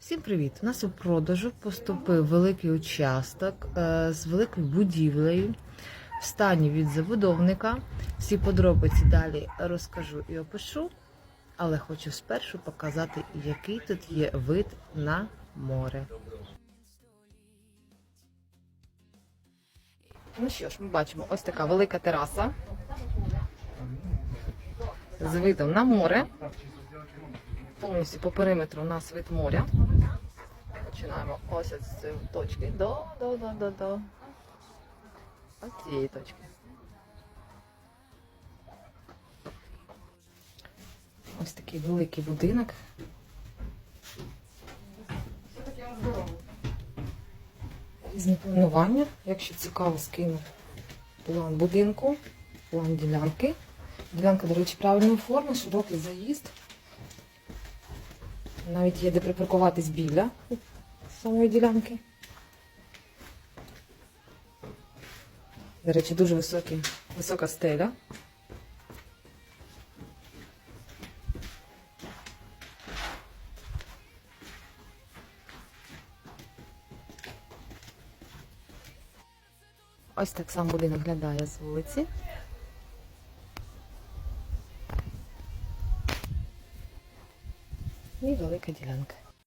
Всім привіт! У нас у продажу поступив великий участок е, з великою будівлею в стані від забудовника. Всі подробиці далі розкажу і опишу, але хочу спершу показати, який тут є вид на море. Ну що ж, ми бачимо ось така велика тераса з видом на море. Повністю по периметру у нас вид моря. Починаємо ось з цієї точки до, до, до, до, до. Ось цієї точки. Ось такий великий будинок. Різні планування. Якщо цікаво, скину план будинку, план ділянки. Ділянка, до речі, правильної форми, широкий заїзд. Навіть є де припаркуватись біля самої ділянки. До речі, дуже високі, висока стеля. Ось так сам будинок виглядає з вулиці. І велика ділянка.